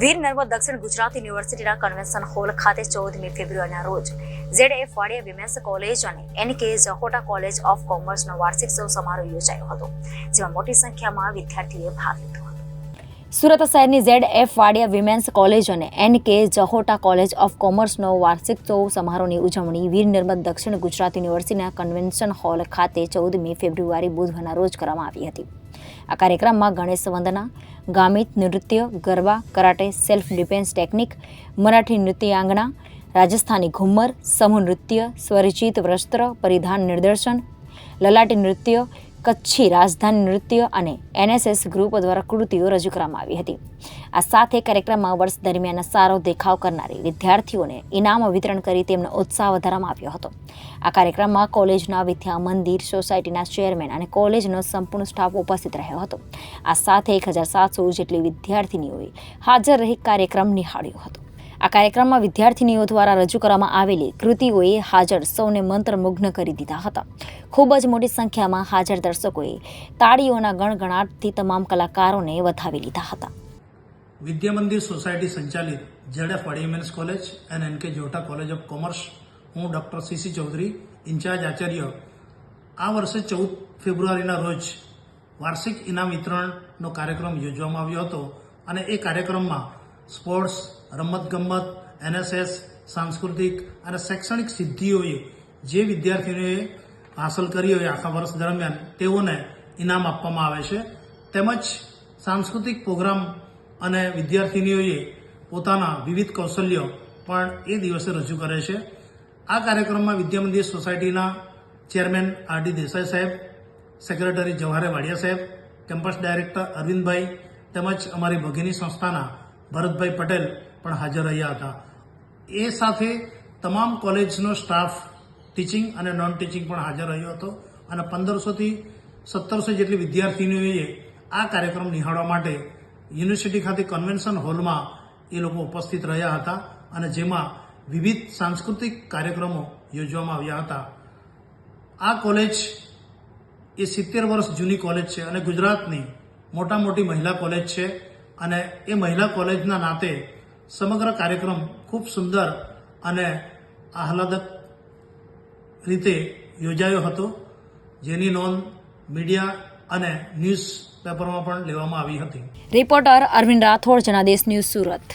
વીર નર્મદ દક્ષિણ ગુજરાત યુનિવર્સિટીના convention hall ખાતે ચૌદમી ફેબ્રુઆરીના રોજ Z F Wadia women's college અને એન કે જહોટા કોલેજ ઓફ કોમર્સનો વાર્ષિક સૌ સમારોહ યોજાયો હતો, જેમાં મોટી સંખ્યામાં વિદ્યાર્થીઓએ ભાગ લીધો. સુરત શહેરની Z F Wadia women's college અને એન કે જહોટા કોલેજ ઓફ કોમર્સનો વાર્ષિકોત્સવ સમારોહની ઉજવણી વીર નર્મદ દક્ષિણ ગુજરાત યુનિવર્સિટીના કન્વેન્શન હોલ ખાતે ચૌદમી ફેબ્રુઆરી બુધવારના રોજ કરવામાં આવી હતી. આ કાર્યક્રમમાં ગણેશ વંદના, ગામિત નૃત્ય, Garba, karate, self defence technique, Marathi નૃત્યાંગના Rajasthani ઘુમ્મર, સમૂહ નૃત્ય, સ્વરચિત વસ્ત્ર, પરિધાન નિદર્શન લલાટી નૃત્ય કચ્છી રાજધાની નૃત્ય અને એનએસએસ ગ્રુપ દ્વારા કૃતિઓ રજૂ કરવામાં આવી હતી. આ સાથે કાર્યક્રમમાં વર્ષ દરમિયાન સારો દેખાવ કરનારી વિદ્યાર્થીઓને ઇનામ વિતરણ કરી તેમનો ઉત્સાહ વધારવામાં આવ્યો હતો. આ કાર્યક્રમમાં કોલેજના વિદ્યા મંદિર, સોસાયટીના ચેરમેન અને કોલેજનો સંપૂર્ણ સ્ટાફ ઉપસ્થિત રહ્યો હતો. આ સાથે એક હજાર સાતસો જેટલી વિદ્યાર્થીનીઓએ હાજર રહી કાર્યક્રમ નિહાળ્યો હતો. આ કાર્યક્રમમાં વિદ્યાર્થીનીઓ દ્વારા રજૂ કરવામાં આવેલી કૃતિઓએ હાજર સૌને મંત્રમુગ્ન કરી દીધા હતા. ખૂબ જ મોટી સંખ્યામાં હાજર દર્શકોએ તાળીઓના ગણગણાટથી તમામ કલાકારોને વધાવી લીધા હતા. વિદ્યા મંદિર સોસાયટી સંચાલિત Z F Wadia women's college and N K Jhota college of commerce. હું doctor C C Chaudhary, incharge Acharya. આ વર્ષે ચૌદ ફેબ્રુઆરીના રોજ વાર્ષિક ઇનામ વિતરણનો કાર્યક્રમ યોજવામાં આવ્યો હતો અને એ કાર્યક્રમમાં સ્પોર્ટ્સ, રમતગમત, એનએસએસ, સાંસ્કૃતિક અને શૈક્ષણિક સિદ્ધિઓએ જે વિદ્યાર્થીઓએ હાંસલ કરી હોય આખા વર્ષ દરમિયાન, તેઓને ઇનામ આપવામાં આવે છે. તેમજ સાંસ્કૃતિક પ્રોગ્રામ અને વિદ્યાર્થીનીઓએ પોતાના વિવિધ કૌશલ્યો પણ એ દિવસે રજૂ કરે છે. આ કાર્યક્રમમાં વિદ્યામંદિર સોસાયટીના ચેરમેન આર ડી દેસાઈ સાહેબ, સેક્રેટરી જવાહરે વાડિયા સાહેબ, કેમ્પસ ડાયરેક્ટર અરવિંદભાઈ તેમજ અમારી ભગીની સંસ્થાના ભરતભાઈ પટેલ પણ હાજર રહ્યા હતા. એ સાથે તમામ કોલેજનો સ્ટાફ ટીચિંગ અને નોન ટીચિંગ પણ હાજર રહ્યો હતો અને પંદરસોથી સત્તરસો જેટલી વિદ્યાર્થીનીઓએ આ કાર્યક્રમ નિહાળવા માટે યુનિવર્સિટી ખાતે કન્વેન્શન હોલમાં એ લોકો ઉપસ્થિત રહ્યા હતા અને જેમાં વિવિધ સાંસ્કૃતિક કાર્યક્રમો યોજવામાં આવ્યા હતા. આ કોલેજ એ સિત્તેર વર્ષ જૂની કોલેજ છે અને ગુજરાતની મોટા મોટી મહિલા કોલેજ છે. અને એ મહિલા કોલેજના નાતે સમગ્ર કાર્યક્રમ ખૂબ સુંદર અને આહલાદક રીતે યોજાયો હતો, જેની નોંધ મીડિયા અને ન્યૂઝ પેપરમાં પણ લેવામાં આવી હતી. Reporter Arvind Rathod Janadesh news Surat.